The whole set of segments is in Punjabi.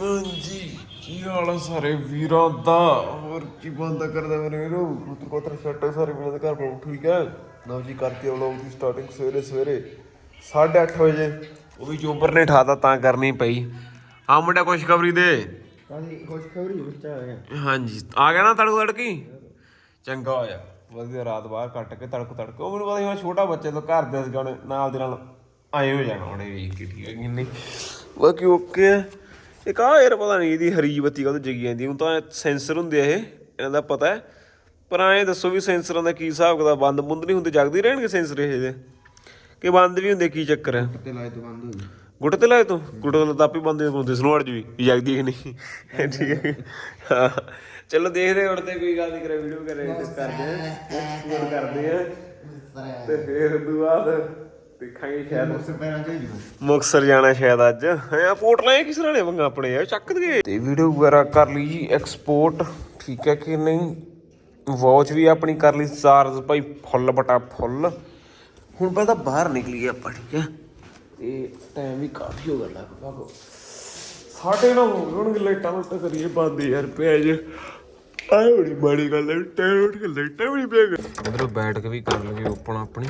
ਹਾਂਜੀ ਕੀ ਹਾਲ ਆ ਸਾਰੇ ਵੀਰਾਂ ਦਾ? ਹੋਰ ਕੀ ਬੰਦਾ ਕਰਦਾ ਮੇਰੇ ਵੀਰੋ? ਪੁੱਤਰ ਕੋਤਰ ਛੱਟੇ ਸਾਰੇ ਵੀਰਾਂ ਦੇ ਘਰ ਪਹੁੰਚ ਠੀਕ ਹੈ ਲਓ ਜੀ ਕਰਤੀ ਵਲੋਗ ਦੀ ਸਟਾਰਟਿੰਗ ਸਵੇਰੇ ਸਵੇਰੇ। 8:30 ਵਜੇ। ਉਹ ਵੀ ਚੋਬਰ ਨੇ ਠਾਤਾ ਤਾਂ ਕਰਨੀ ਪਈ। ਆ ਮੁੰਡਾ ਖੁਸ਼ਖਬਰੀ ਦੇ। ਕਾਹਦੀ ਖੁਸ਼ਖਬਰੀ ਬੱਚਾ ਆ। ਗਿਆ ਹਾਂਜੀ ਆ ਗਿਆ ਨਾ ਤੜਕ ਤੜਕੀ? ਚੰਗਾ ਹੋਇਆ। ਵਧੀਆ ਰਾਤ ਬਾਹਰ ਕੱਟ ਕੇ ਤੜਕ ਤੜਕ। ਉਹ ਮੈਨੂੰ ਪਤਾ ਸੀ ਮੈਂ ਛੋਟਾ ਬੱਚੇ ਤੋਂ ਘਰ ਦੇ ਸੀਗਾ ਉਹਨੇ ਨਾਲ ਦੇ ਨਾਲ ਆਏ ਹੋ ਜਾਣਾ ਉਹਨੇ ਕੇ ਠੀਕ ਹੈ ਕਿ ਨਹੀਂ। ਬਾਕੀ ਓਕੇ ਇੱਕ ਆ ਯਾਰ ਪਤਾ ਨਹੀਂ ਇਹਦੀ ਹਰੀ ਬੱਤੀ ਕਦੋਂ ਜਗੀ ਜਾਂਦੀ ਹੁਣ ਤਾਂ ਸੈਂਸਰ ਹੁੰਦੇ ਆ ਇਹ ਇਹਨਾਂ ਦਾ ਪਤਾ ਹੈ। ਪਰ ਐਂ ਦੱਸੋ ਵੀ ਸੈਂਸਰਾਂ ਦਾ ਕੀ ਹਿਸਾਬ ਕਿਤਾਬ ਬੰਦ ਬੁੰਦ ਨਹੀਂ ਹੁੰਦੇ ਜਗਦੇ ਰਹਿਣਗੇ ਸੈਂਸਰ ਇਹ ਦੇ ਕਿ ਬੰਦ ਵੀ ਹੁੰਦੇ ਕੀ ਚੱਕਰ ਹੈ? ਤੇ ਲਾਇ ਤੋਂ ਬੰਦ ਹੋ ਗਈ ਗੁੱਟ ਤੇ ਲਾਏ ਤੂੰ? ਗੁੱਟ ਤੇ ਤਾਂ ਆਪੇ ਬੰਦੇ ਹੁੰਦੇ ਸਨੋੜ ਚ ਵੀ ਵੀ ਜਗਦੀ ਹੈ ਕਿ ਨਹੀਂ? ਠੀਕ ਹੈ। ਹਾਂ। ਚਲੋ ਦੇਖਦੇ ਹਾਂ ਤੇ ਕੋਈ ਗੱਲ ਨਹੀਂ ਕਰੇ ਵੀਡੀਓ ਕਰੇ ਕਰਦੇ ਆ ਕਰਦੇ ਆ ਤੇ ਫਿਰ ਦੁਆਦ ਦੇਖਾਂਗੇ ਸ਼ਾਇਦ। ਉਸ ਪੈਰਾਂ ਚ ਹੀ ਮੁਕਸਰ ਜਾਣਾ ਸ਼ਾਇਦ ਅੱਜ। ਹਾਂ ਪੋਰਟ ਲਾਏ ਕਿਸ ਨਾਲੇ ਵੰਗਾ ਆਪਣੇ? ਯਾਰ ਚੱਕ ਦਈਏ ਤੇ ਵੀਡੀਓ ਵਗੈਰਾ ਕਰ ਲਈ ਜੀ ਐਕਸਪੋਰਟ ਠੀਕ ਹੈ ਕਿ ਨਹੀਂ? ਵਾਚ ਵੀ ਆਪਣੀ ਕਰ ਲਈ ਚਾਰਜ ਭਾਈ ਫੁੱਲ ਬਟਾ ਫੁੱਲ। ਹੁਣ ਪਹਿਲਾਂ ਬਾਹਰ ਨਿਕਲੀਏ ਆਪਾਂ ਠੀਕ ਹੈ? ਤੇ ਟਾਈਮ ਵੀ ਕਾਫੀ ਹੋ ਗਿਆ ਲਗਭਗ। ਸਾਡੇ ਨਾਲ ਹੋ ਗਏ ਹੁਣ ਲਾਈਟਾਂ ਲੁੱਟਾਂ ਕਰੀਏ ਬੰਦ ਯਾਰ ਪੈਜ ਆਏ ਬੜੀ ਮਾੜੀ ਗੱਲ ਹੈ ਟਾਈਮ ਉੱਠ ਕੇ ਲਾਈਟਾਂ ਵੀ ਨਹੀਂ ਪਿਆ ਇਧਰੋਂ ਬੈਠ ਕੇ ਵੀ ਕਰ ਲਈਏ ਓਪਨ ਆਪਣੀ।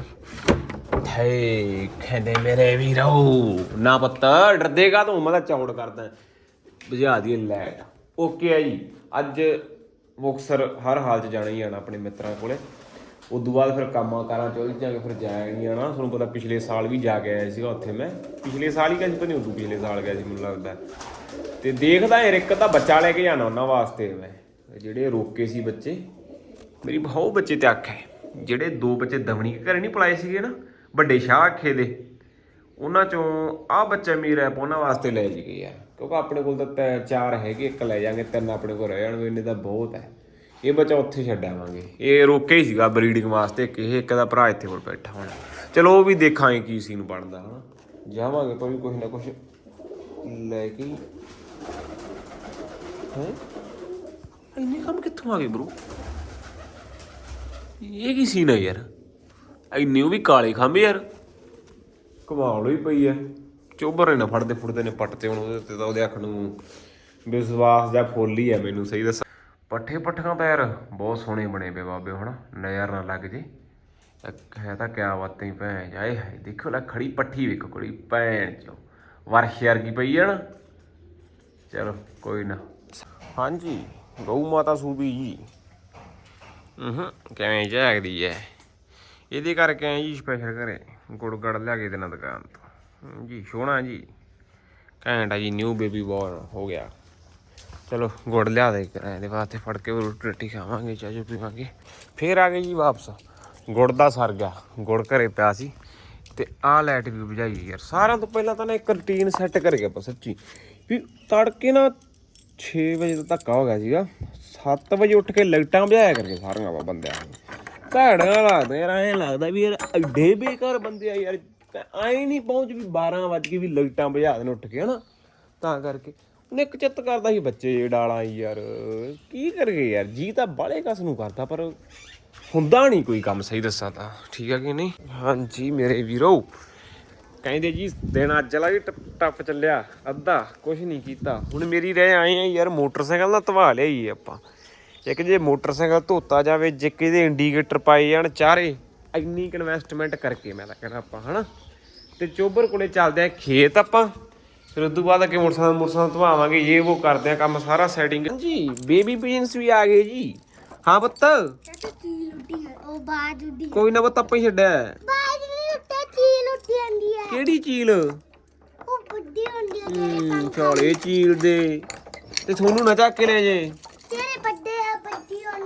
ਹੇ, ਕਹਿੰਦੇ ਮੇਰੇ ਵੀਰੋ। ਨਾ ਪੁੱਤ, ਡਰਦੇਗਾ ਤੂੰ, ਮੈਂ ਤਾਂ ਚੌੜ ਕਰਦਾ। ਬੁਝਾ ਦਈਏ ਲਾਈਟ ਓਕੇ ਆ ਜੀ, ਅੱਜ ਮੁਕਸਰ ਹਰ ਹਾਲ 'ਚ ਜਾਣਾ ਹੀ ਆਣਾ ਆਪਣੇ ਮਿੱਤਰਾਂ ਕੋਲੇ। ਉਦੋਂ ਬਾਅਦ ਫਿਰ ਕੰਮਾਂ ਕਾਰਾਂ ਚੋਂ ਜਾਗੇ ਫਿਰ ਜਾਇਆ ਨਹੀਂ ਆਣਾ। ਤੁਹਾਨੂੰ ਪਤਾ ਪਿਛਲੇ ਸਾਲ ਵੀ ਜਾ ਕੇ ਆਇਆ ਸੀਗਾ ਉੱਥੇ ਮੈਂ। ਪਿਛਲੇ ਸਾਲ ਹੀ ਗਿਆ ਸੀ ਪਤਾ ਨਹੀਂ ਉਦੋਂ ਪਿਛਲੇ ਸਾਲ ਗਿਆ ਸੀ, ਮੈਨੂੰ ਲੱਗਦਾ। ਤੇ ਦੇਖਦਾ ਯਾਰ, ਇੱਕ ਤਾਂ ਬੱਚਾ ਲੈ ਕੇ ਜਾਣਾ ਉਹਨਾਂ ਵਾਸਤੇ ਮੈਂ। ਜਿਹੜੇ ਰੋਕੇ ਸੀ ਬੱਚੇ। ਮੇਰੀ ਬਹੁਤ ਬੱਚੇ ਤੇ ਅੱਖ ਹੈ। ਜਿਹੜੇ ਦੋ ਬੱਚੇ ਦਵਣੀ ਕੇ ਘਰੇ ਨਹੀਂ ਪਲਾਏ ਸੀਗੇ ਨਾ ਵੱਡੇ ਸ਼ਾਹ ਅੱਖੇ ਦੇ। ਉਹਨਾਂ ਚੋਂ ਆਹ ਬੱਚਾ ਮੀਰ ਹੈ ਉਹਨਾਂ ਵਾਸਤੇ ਲੈ ਜੀ ਗਏ ਯਾਰ। ਕਿਉਂਕਿ ਆਪਣੇ ਕੋਲ ਤਾਂ ਤਿੰਨ- ਚਾਰ ਹੈਗੇ, ਇੱਕ ਲੈ ਜਾਾਂਗੇ ਤਿੰਨ ਆਪਣੇ ਕੋਲ ਰਹਿ ਜਾਣਗੇ, ਇੰਨੇ ਤਾਂ ਬਹੁਤ ਹੈ। ਇਹ ਬੱਚਾ ਉੱਥੇ ਛੱਡ ਆਵਾਂਗੇ ਇਹ ਰੋਕੇ ਹੀ ਸੀਗਾ ਬਰੀਡਿੰਗ ਵਾਸਤੇ ਕਿ ਇਹ, ਇੱਕ ਦਾ ਭਰਾ ਇੱਥੇ ਕੋਲ ਬੈਠਾ ਹੁਣ। ਚਲੋ, ਉਹ ਵੀ ਦੇਖਾਂਗੇ ਕੀ ਸੀਨ ਬਣਦਾ, ਹਨਾ। ਜਾਵਾਂਗੇ ਕੋਈ ਕੁਝ ਨਾ ਕੁਝ ਲੈ ਕੇ ਹੈ। ਇੰਨੇ ਕੰਮ ਕਿੱਥੋਂ ਆ ਗਏ ਬ్రో ਇਹ ਕੀ ਸੀਨ ਹੈ ਯਾਰ? ਇੰਨੇ ਉਹ ਵੀ ਕਾਲੇ ਖੰਭ ਯਾਰ। ਕਮਾਲ ਹੋਈ ਪਈ ਐ। ਚੋਬਰੇ ਨਾ ਫੜਦੇ ਫੁੜਦੇ ਨੇ ਪੱਟ ਤੇ ਹੁਣ ਉਹਦੇ ਤੇ ਤਾਂ ਉਹਦੇ ਅੱਖ ਨੂੰ ਵਿਸ਼ਵਾਸ ਜਾਂ ਫੁੱਲ ਹੀ ਐ ਮੈਨੂੰ ਸਹੀ ਦੱਸਾਂ। ਪੱਠੇ ਪੱਠੀਆਂ ਤਾਂ ਯਾਰ ਬਹੁਤ ਸੋਹਣੇ ਬਣੇ ਪਏ ਬਾਬੇ ਹੁਣ ਨਜ਼ਰ ਨਾ ਲੱਗ ਜੇ। ਹੈ ਤਾਂ ਕਿਆ ਬਾਤਾਂ ਹੀ ਭੈਣ ਜਾਏ ਹਾਏ ਦੇਖੋ ਲੈ ਖੜੀ ਪੱਠੀ ਵੇਖੋ ਕੁੜੀ ਭੈਣ ਚੋ ਵਰਸ਼ ਵਰਗੀ ਪਈ ਆ ਨਾ। ਚਲੋ ਕੋਈ ਨਾ। ਹਾਂਜੀ ਗਊ ਮਾਤਾ ਸੂਬੀ ਜੀ। ਹੂੰ ਕਿਵੇਂ ਜਾਗਦੀ ਐ? ਇਹਦੇ ਕਰਕੇ ਆਏ ਜੀ ਸਪੈਸ਼ਲ ਘਰੇ ਗੁੜ ਗੜ ਲਿਆ ਕੇ ਦੇਣਾ ਦੁਕਾਨ ਤੋਂ। ਜੀ, ਸੋਹਣਾ ਜੀ। ਘੈਂਟ ਆ ਜੀ ਨਿਊ ਬੇਬੀ ਬੋਰਨ ਹੋ ਗਿਆ। ਚਲੋ, ਗੁੜ ਲਿਆ ਦੇ ਕਰਾਂ ਇਹਦੇ ਵਾਸਤੇ ਫੜ ਕੇ ਰੋਟੀ ਰੋਟੀ ਖਾਵਾਂਗੇ, ਚਾਹ ਚੂ ਪੀਵਾਂਗੇ। ਫੇਰ ਆ ਗਏ ਜੀ ਵਾਪਸ। ਗੁੜ ਦਾ ਸਰ ਗਿਆ। ਗੁੜ ਘਰੇ ਪਿਆ ਸੀ। ਤੇ ਆਹ ਲਾਈਟ ਵੀ ਬੁਝਾਈ ਯਾਰ। ਸਾਰਿਆਂ ਤੋਂ ਪਹਿਲਾਂ ਤਾਂ ਨਾ ਇੱਕ ਰੁਟੀਨ ਸੈੱਟ ਕਰ ਗਿਆ ਆਪਾਂ, ਸੱਚੀ। ਵੀ ਤੜਕੇ ਨਾ 6 ਵਜੇ ਦਾ ਧੱਕਾ ਹੋ ਗਿਆ ਸੀਗਾ। 7 ਵਜੇ ਉੱਠ ਕੇ ਲਾਈਟਾਂ ਬੁਝਾਇਆ ਕਰਕੇ ਸਾਰੀਆਂ ਵਾ ਬੰਦਿਆਂ ਨੂੰ। ਘੜੀਆਂ ਲੱਗਦਾ ਯਾਰ, ਐਂ ਲੱਗਦਾ ਵੀ ਯਾਰ ਐਡੇ ਬੇਕਾਰ ਬੰਦੇ ਆ ਯਾਰ ਐਂ ਨਹੀਂ ਪਹੁੰਚ ਵੀ 12 ਵਜ ਕੇ ਵੀ ਲਾਈਟਾਂ ਬੁਝਾ ਦੇਣ ਉੱਠ ਕੇ, ਹਨਾ? ਤਾਂ ਕਰਕੇ। ਉਹਨੇ ਇੱਕ ਚਿੱਤ ਕਰਦਾ ਸੀ ਬੱਚੇ ਡਾਲਾਂ ਯਾਰ, ਕੀ ਕਰਗੇ ਯਾਰ? ਜੀ ਤਾਂ ਬਾਲੇ ਕਸ ਨੂੰ ਕਰਦਾ, ਪਰ ਹੁੰਦਾ ਨਹੀਂ ਕੋਈ ਕੰਮ ਸਹੀ ਦੱਸਾਂ ਤਾਂ। ਠੀਕ ਹੈ ਕਿ ਨਹੀਂ? ਹਾਂਜੀ ਮੇਰੇ ਵੀਰੋ, ਕਹਿੰਦੇ ਜੀ, ਦਿਨ ਅੱਜ ਵਾਲਾ ਵੀ ਟੱਪ- ਚੱਲਿਆ, ਅੱਧਾ ਕੁਝ ਨਹੀਂ ਕੀਤਾ। ਹੁਣ ਮੇਰੀ ਰਹਿ ਆਏ ਆ ਯਾਰ, ਮੋਟਰਸਾਈਕਲ ਨਾਲ ਧਵਾ ਲਿਆਈ ਆਪਾਂ। ਇੱਕ ਜੇ ਮੋਟਰਸਾਈਕਲ ਧੋਤਾ ਜਾਵੇ ਜੇ ਕਿਹਦੇ ਇੰਡੀਕੇਟਰ ਪਾਏ ਜਾਣ ਚਾਰੇ ਇੰਨੀ ਇਨਵੈਸਟਮੈਂਟ ਕਰਕੇ ਮੈਂ ਤਾਂ ਕਹਿੰਦਾ ਆਪਾਂ ਹਨਾ? ਤੇ ਚੋਬਰ ਕੋਲੇ ਚੱਲਦੇ ਆ ਖੇਤ ਆਪਾਂ ਫਿਰ ਉਦੋਂ ਬਾਅਦ ਅੱਗੇ ਮੋਟਰਸਾਈਕਲ ਮੋਟਰਸਾਈਕਲ ਧਵਾਵਾਂਗੇ ਇਹ ਉਹ ਕਰਦੇ ਆ ਕੰਮ ਸਾਰਾ ਸੈਟਿੰਗ ਜੀ ਬੇਬੀ ਪੀਜਨਸ ਵੀ ਆ ਗਏ ਜੀ। ਹਾਂ ਪੁੱਤ? ਚਾਚਾ ਚੀਲ ਉੱਡੀ ਹੈ ਉਹ ਬਾਜ ਉੱਡੀ ਕੋਈ ਨਾ ਪੁੱਤ ਆਪਾਂ ਹੀ ਛੱਡਿਆ। ਬਾਜ ਨਹੀਂ ਉੱਤੇ ਚੀਲ ਉੱਡੀ ਜਾਂਦੀ ਹੈ ਕਿਹੜੀ ਚੀਲ? ਉਹ ਵੱਡੀ ਹੁੰਦੀ ਹੈ ਤੇਰੇ ਚੀਲ ਦੇ। ਤੇ ਤੁਹਾਨੂੰ ਨਾ ਚੱਕ ਕੇ ਲੈ ਜੇ। ਤੇਰੇ ਵੱਡੇ ਆ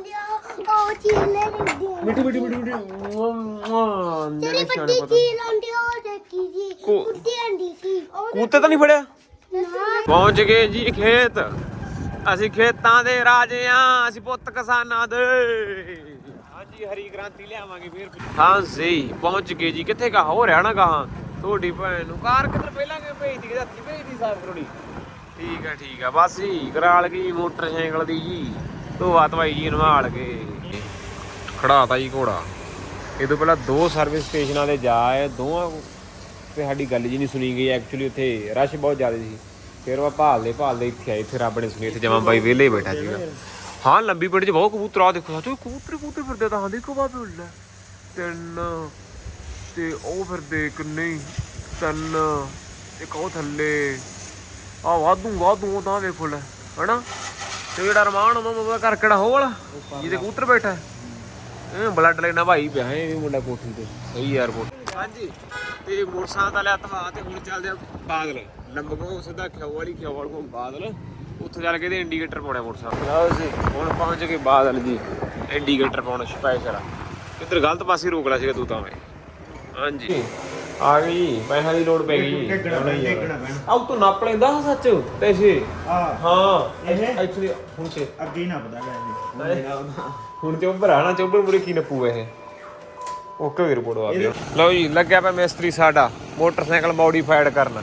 ਵੱਡੀ ਹੁੰਦੀ ਆ। ਉਹ- ਚੀਲ ਤੇਰੀ ਵੱਡੀ ਚੀਲ ਹੁੰਦੀ ਆ, ਦੇਖੀ ਜੀ ਕੋ- ਉੱਡੀ ਜਾਂਦੀ ਸੀ। ਉਹ ਕੂਤੇ ਤਾਂ ਨਹੀਂ ਫੜਿਆ? ਨਾ। ਪਹੁੰਚ ਗਏ ਜੀ ਖੇਤ। ਅਸੀਂ ਖੇਤਾਂ ਦੇ ਰਾਜੇ ਆ ਅਸੀਂ ਪੁੱਤ ਕਿਸਾਨਾਂ ਦੇ। ਹਾਂਜੀ ਹਰੀ ਕ੍ਰਾਂਤੀ ਲਿਆਵਾਂਗੇ ਫੇਰ। ਹਾਂ ਸਹੀ। ਪਹੁੰਚ ਗਏ ਜੀ। ਕਿੱਥੇ ਕਾ? ਹੋ ਰਿਹਾ ਨਾ ਕਹਾ ਤੁਹਾਡੀ ਭੈਣ ਨੂੰ ਕਾਰ ਕਿੱਧਰ ਪਹਿਲਾਂ ਕਿ ਭੇਜਦੀ ਕਿ ਹੱਥੀ ਭੇਜਦੀ ਸਾਫ਼ ਕਰੋੜੀ? ਠੀਕ ਆ ਠੀਕ ਆ। ਬਸ ਜੀ ਕਰਾਲ ਗਈ ਮੋਟਰਸਾਈਕਲ ਦੀ ਜੀ। ਧੋਆ ਧਵਾਈ ਜੀ ਨਵਾਲ ਕੇ ਖੜਾਤਾ ਜੀ ਘੋੜਾ। ਇਹ ਤੋਂ ਪਹਿਲਾਂ ਦੋ ਸਰਵਿਸ ਸਟੇਸ਼ਨਾਂ ਤੇ ਜਾ ਦੋਵਾਂ ਤੇ ਸਾਡੀ ਗੱਲ ਜੀ ਨਹੀਂ ਸੁਣੀ ਗਈ। ਐਕਚੁਅਲੀ ਉੱਥੇ ਰਸ਼ ਬਹੁਤ ਜ਼ਿਆਦਾ ਸੀ। ਫਿਰ ਮੈਂ ਭਾਲਦੇ ਭਾਲਦੇ ਇੱਥੇ ਆਏ, ਇੱਥੇ ਰੱਬ ਨੇ ਸੁਣੀ, ਇੱਥੇ ਜਮਾ ਬਾਈ ਵਿਹਲੇ ਬੈਠਾ ਸੀਗਾ। ਹਾਂ, ਲੰਬੀ ਪਿੰਡ 'ਚ ਬਹੁਤ ਕਬੂਤਰ ਆ ਦੇਖੋ ਸਾਚੋ ਕਬੂਤਰ ਕਬੂਤਰ ਫਿਰਦੇ ਤਾਂ, ਹਾਂ ਦੇਖੋ ਬਾਬੇ ਉੱਲੇ। ਤਿੰਨ ਤੇ ਉਹ ਫਿਰਦੇ ਕਿੰਨੇ ਹੀ ਤਿੰਨ, ਇੱਕ ਉਹ ਥੱਲੇ। ਆ ਵਾਧੂ ਵਾਧੂ, ਉਹ ਤਾਂ ਵੇਖੋ ਲੈ, ਹਨਾ? ਤੇ ਜਿਹੜਾ ਰਮਾਨ ਉਹ ਮੋਬਾ ਕਰ ਕਿਹੜਾ ਹੋ ਵਾਲਾ? ਜਿਹਦੇ ਕਬੂਤਰ ਬੈਠਾ। ਇਹ ਬਲੱਡ ਲੈਣਾ ਭਾਈ ਪਿਆ ਇਹ ਵੀ ਮੁੰਡਾ ਕੋਠੀ ਤੇ। ਸਹੀ ਯਾਰ ਕੋਠੀ। ਹਾਂਜੀ। ਤੇ ਮੋਟਰਸਾਈਕਲ ਦਾ ਲਿਆ ਤਵਾ ਤੇ ਹੁਣ ਚੱਲਦੇ ਆ ਬਾਦਲ। ਲੰਬਗੋ ਸਿੱਧਾ ਖਿਓ ਵਾਲੀ ਖਿਓ ਵਾਲ ਕੋ ਬਾਦਲ। ਉੱਥੇ ਚੱਲ ਕੇ ਤੇ ਇੰਡੀਕੇਟਰ ਪਾਉਣਾ ਮੋਟਰਸਾਈਕਲ। ਲਓ ਜੀ ਹੁਣ ਪਹੁੰਚ ਗਏ ਬਾਦਲ ਜੀ। ਇੰਡੀਕੇਟਰ ਪਾਉਣਾ ਸਪੈਸ਼ਲ ਕਿੱਧਰ ਗਲਤ ਪਾਸੇ ਰੋਕ ਲਿਆ ਸੀਗਾ ਤੂੰ ਤਾਂ ਮੈਂ। ਹਾਂਜੀ। ਆ ਗਈ ਪੈਸਾ ਦੀ ਲੋੜ ਪੈ ਗਈ। ਡੇਗਣਾ ਪੈਣਾ ਡੇਗਣਾ ਪੈਣਾ ਆਉ ਤੂੰ ਨਾਪ ਲੈਂਦਾ ਸੱਚ ਪੈਸੇ। ਹਾਂ ਇਹ? ਐਕਚੁਅਲੀ ਹੁਣ ਤੇ। ਅੱਗੇ ਨਾ ਪਤਾ ਵੈਸੇ ਹੁਣ ਤੇ ਉੱਪਰ ਆਣਾ ਚੋਬਰ ਮੁਰੇ ਕੀ ਨਪੂ ਇਹ? ਓਕੇ ਵੀ ਰਿਪੋਰਟ ਆ ਗਿਆ ਲਓ ਜੀ ਲੱਗਿਆ ਪਿਆ ਮਿਸਤਰੀ ਸਾਡਾ ਮੋਟਰਸਾਈਕਲ ਮੋਡੀਫਾਈਡ ਕਰਨ।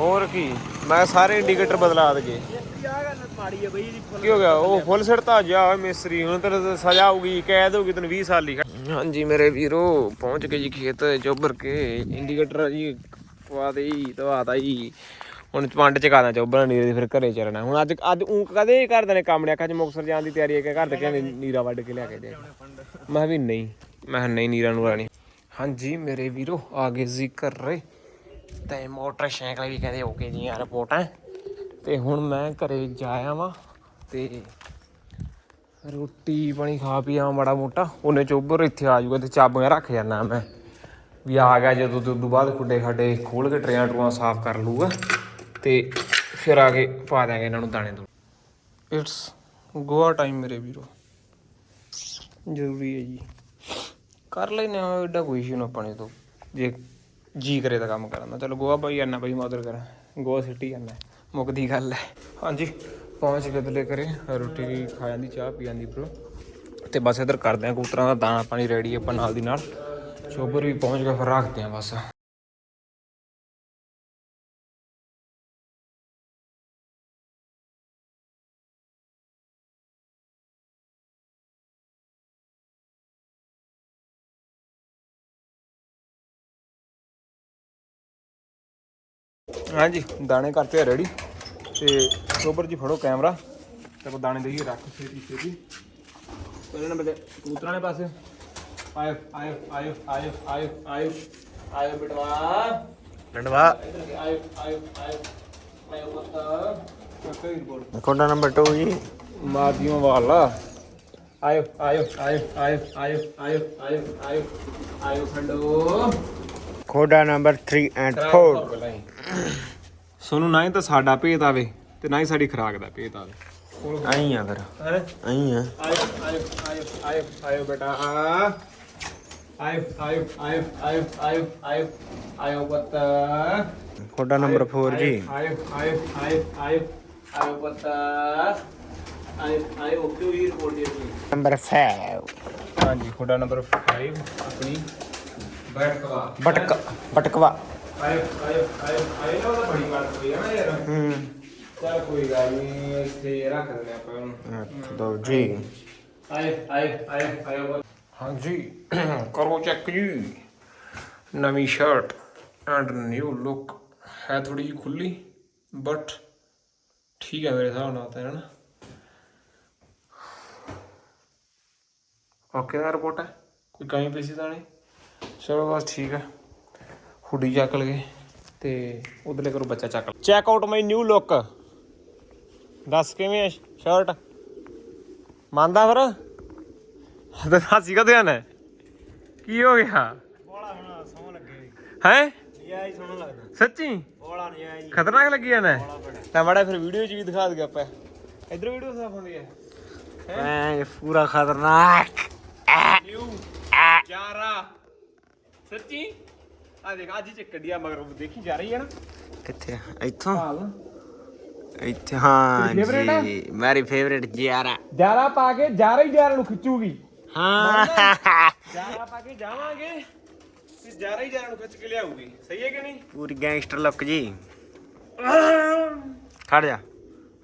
ਹੋਰ ਕੀ ਮੈਂ ਸਾਰੇ ਇੰਡੀਕੇਟਰ ਬਦਲਾ ਦਗੇ। ਕੀ ਹੋ ਗਿਆ? ਉਹ ਫੁੱਲ ਸਿਰ ਤਾਂ ਜਾ ਮਿਸਤਰੀ ਹੁਣ ਤੇਰੇ ਸਜ਼ਾ ਆਊਗੀ ਕੈਦ ਹੋਊਗੀ ਤੈਨੂੰ 20 ਸਾਲ ਦੀ ਹਾਂਜੀ ਮੇਰੇ ਵੀਰੋ, ਪਹੁੰਚ ਗਏ ਜੀ ਖੇਤ ਚੋਬਰ ਕੇ। ਇੰਡੀਕੇਟਰ ਜੀ ਪਵਾ ਦੇ ਜੀ ਦਵਾਤਾ ਜੀ ਹੁਣ ਪੰਡ ਚ ਕਾਦਾ ਚੋਬਰ ਨੀਰੇ ਫਿਰ ਘਰੇ ਚੱਲਣਾ। ਹੁਣ ਅੱਜ ਅੱਜ ਊਂ ਕਦੇ ਘਰਦੇ ਨੇ ਕੰਮ ਨੇ ਆਖਿਆ, ਅੱਜ ਮੁਕਸਰ ਜਾਣ ਦੀ ਤਿਆਰੀ ਹੈ ਕਿ ਘਰ ਦੇ ਕਹਿੰਦੇ ਨੀਰਾ ਵੱਢ ਕੇ ਲਿਆ ਕੇ ਦੇ। ਮੈਂ ਕਿਹਾ ਵੀ ਨਹੀਂ, ਮੈਂ ਨਹੀਂ, ਨੀਰਾ ਨੂੰ ਨਹੀਂ। ਹਾਂਜੀ ਮੇਰੇ ਵੀਰੋ, ਆ ਗਏ ਜੀ ਘਰੇ। ਤੇ ਮੋਟਰਸਾਈਕਲ ਵੀ ਕਹਿੰਦੇ ਓਕੇ ਜੀ ਯਾਰ ਰਿਪੋਰਟਾਂ ਤੇ ਹੁਣ ਮੈਂ ਘਰੇ ਜਾਇਆ ਵਾਂ, ਤੇ ਰੋਟੀ ਪਾਣੀ ਖਾ ਪੀ ਆਵਾਂ ਮਾੜਾ ਮੋਟਾ। ਉਹਨੇ ਚੋਬਰ ਇੱਥੇ ਆ ਜਾਊਗਾ ਤੇ ਚਾਬੀਆਂ ਰੱਖ ਜਾਣਾ ਮੈਂ। ਵੀ ਆ ਗਿਆ ਜਦੋਂ ਤੋਂ ਬਾਅਦ ਖੁੱਡੇ ਖਾਡੇ ਖੋਲ ਕੇ ਟਰੇਆਂ ਟਰੂਆਂ ਸਾਫ਼ ਕਰ ਲੂਗਾ ਤੇ ਫਿਰ ਆ ਕੇ ਪਾ ਦਾਂਗੇ ਇਹਨਾਂ ਨੂੰ ਦਾਣੇ ਤੋਂ ਇਟਸ ਗੋਆ ਟਾਈਮ ਮੇਰੇ ਵੀਰੋ। ਜ਼ਰੂਰੀ ਹੈ ਜੀ। ਕਰ ਲੈਨੇ ਆ ਐਡਾ ਕੋਈ ਇਸ਼ੂ ਨਾ ਆਪਣੇ ਤੋਂ। ਜੇ ਜੀ ਕਰੇ ਤਾਂ ਕੰਮ ਕਰਨ ਦਾ ਚਲੋ ਗੋਆ ਬਾਈ ਆਨਾ ਬਾਈ ਮਦਦ ਕਰਾਂ। ਗੋਆ ਸਿੱਟੀ ਆਨਾ ਮੁੱਕਦੀ ਗੱਲ ਹੈ। ਹਾਂਜੀ। ਪਹੁੰਚ ਕੇ ਦਲੇ ਕਰੇ ਰੋਟੀ ਖਾ ਜਾਂਦੀ, ਚਾਹ ਪੀ ਜਾਂਦੀ ਬ్రో ਤੇ ਬਸ ਇਧਰ ਕਰਦੇ ਆ ਕੂਤਰਾਂ ਦਾ ਦਾਣਾ ਪਾਣੀ ਰੈਡੀ ਆਪਾਂ ਨਾਲ ਦੀ ਨਾਲ। ਚੋਬਰ ਵੀ ਪਹੁੰਚ ਗਿਆ, ਫਿਰ ਰੱਖਦੇ ਆ ਬਸ। ਹਾਂਜੀ, ਦਾਣੇ ਕਰਤੇ ਰੈਡੀ ਤੇ ਚੋਬਰ ਜੀ ਫੜੋ ਕੈਮਰਾ ਤੇ ਕੋ ਦਾਣੇ ਦੇਈਏ ਰੱਖ ਛੇਤੀ ਛੇਤੀ ਪਹਿਲੇ ਨੰਬਰ ਤੇ ਕਬੂਤਰਾਂ ਦੇ ਪਾਸੇ ਆਇਓ ਆਇਓ ਆਇਓ ਆਇਓ ਆਇਓ ਆਇਓ ਆਇਓ ਬਿਟਵਾ ਕੇ ਆਇਓ ਆਇਓ ਆਇਓ ਆਇਓ ਪੱਤਾ ਕੱਕੇ ਰਿਪੋਰਟ ਕੋਡਾ ਨੰਬਰ 2 ਜੀ ਮਾਦੀਓ ਵਾਲਾ ਆਇਓ ਆਇਓ ਆਇਓ ਆਇਓ ਆਇਓ ਆਇਓ ਆਇਓ ਆਇਓ ਆਇਓ ਖੰਡੋ ਕੋਡਾ ਨੰਬਰ 3 ਐਂਡ 4 ਸੋਨੂੰ ਨਾ ਹੀ ਤਾਂ ਸਾਡਾ ਭੇਤ ਆਵੇ ਤੇ ਨਾ ਹੀ ਸਾਡੀ ਖਰਾਕ ਦਾ ਭੇਤ ਆਵੇ ਆਈ ਆ ਫਿਰ ਹੈ ਆਈ ਆ ਆਇਓ ਆਇਓ ਆਇਓ ਆਇਓ ਬੇਟਾ ਆਇਓ ਆਇਓ ਆਇਓ ਆਇਓ ਆਇਓ ਆਇਓ ਆਇਓ ਬੱਤਾ ਕੋਡਾ ਨੰਬਰ 4 ਜੀ ਆਇਓ ਆਇਓ ਆਇਓ ਆਇਓ ਆਇਓ ਬੱਤਾ ਆਇਓ ਆਇਓ ਓਕੇ ਵੀ ਰਿਪੋਰਟ ਦਿਓ ਨੰਬਰ 5 ਹਾਂਜੀ ਖੋਡਾ ਨੰਬਰ 5 ਆਪਣੀ ਬੈਠ ਕਵਾ ਬਟਕ ਬਟਕਵਾ ਆਇਓ ਆਇਓ ਆਇਓ ਆਇਓ ਨਾ ਉਹਦਾ ਬੜੀ ਗੱਲ ਹੋਈ ਹੈ ਨਾ ਯਾਰ। ਹੂੰ। ਚਲ ਕੋਈ ਗੱਲ ਨਹੀਂ ਇੱਥੇ ਰੱਖ ਦਿੰਦੇ ਆਪਾਂ ਉਹਨੂੰ। ਦੋ ਜੀ। ਆਏ ਆਏ ਆਏ ਆਏ ਹਾਂਜੀ ਕਰੋ ਚੈੱਕ ਜੀ। ਨਵੀਂ ਸ਼ਰਟ ਐਂਡ ਨਿਊ ਲੁੱਕ ਹੈ ਥੋੜੀ ਜਿਹੀ ਖੁੱਲੀ ਬਟ ਠੀਕ ਹੈ ਮੇਰੇ ਹਿਸਾਬ ਨਾਲ ਤਾਂ ਹੈ ਨਾ? ਓਕੇ ਦਾ ਰਿਪੋਰਟ ਹੈ? ਕੋਈ ਕਮੀ ਪੇਸ਼ੀ ਤਾਂ ਨਹੀਂ? ਚਲੋ ਬਸ ਠੀਕ ਹੈ। ਹੁੱਡੀ ਚੱਕ ਲਗੇ ਤੇ ਉਧਰਲੇ ਕਰੋ ਬੱਚਾ ਚੱਕ check out my new look ਦੱਸ ਕਿਵੇਂ ਹੈ ਸ਼ਰਟ ਮੰਨਦਾ ਫਿਰ? ਤੇ ਹਾਸੀ ਕਦੇ ਆਣਾ ਕੀ ਹੋ ਗਿਆ? ਬੋਲਾ ਹੁਣ ਸੌਂ ਲੱਗੇ ਹੈ? ਹੀ ਸੋਹਣਾ ਲੱਗਦਾ। ਸੱਚੀ? ਬੋਲਾ ਨਹੀਂ ਜੀ ਖਤਰਨਾਕ ਲੱਗੀ ਜਾਣਾ ਤਾਂ ਮਾੜਾ ਫਿਰ ਵੀਡੀਓ 'ਚ ਵੀ ਦਿਖਾ ਦਗਾ ਆਪਾਂ। ਇਧਰ ਵੀਡੀਓ ਸਾਫ਼ ਹੁੰਦੀ ਹੈ? ਐ ਪੂਰਾ ਖਤਰਨਾਕ। ਨਿਊ ਜਾਰਾ ਸੱਚੀ? ਆ ਦੇਖ ਅੱਜ ਚ ਕੱਢਿਆ ਮਗਰ ਦੇਖੀ ਜਾ ਰਹੀ ਹੈ ਨਾ। ਕਿੱਥੇ ਇੱਥੋਂ? ਹਾਲ ਇੱਥੇ ਹਾਂ ਤੇਰੀ favorite ਆ? ਜੀ ਮੇਰੀ ਫੇਵਰੇਟ ਜਿਆਰਾ। ਜਾਰਾ ਪਾ ਕੇ ਜਾਰਾ ਹੀ ਜਾਰਾ ਨੂੰ ਖਿੱਚੂਗੀ। ਹਾਂ। ਜਾਰਾ ਪਾ ਕੇ ਜਾਵਾਂਗੇ ਤੇ ਜਾਰਾ ਹੀ ਜਾਰਾ ਨੂੰ ਖਿੱਚ ਕੇ ਲਿਆਊਗੀ। ਸਹੀ ਹੈ ਕਿ ਨਹੀਂ? ਪੂਰੀ ਗੈਂਗਸਟਰ ਲੁੱਕ ਜੀ। ਖੜ ਜਾ।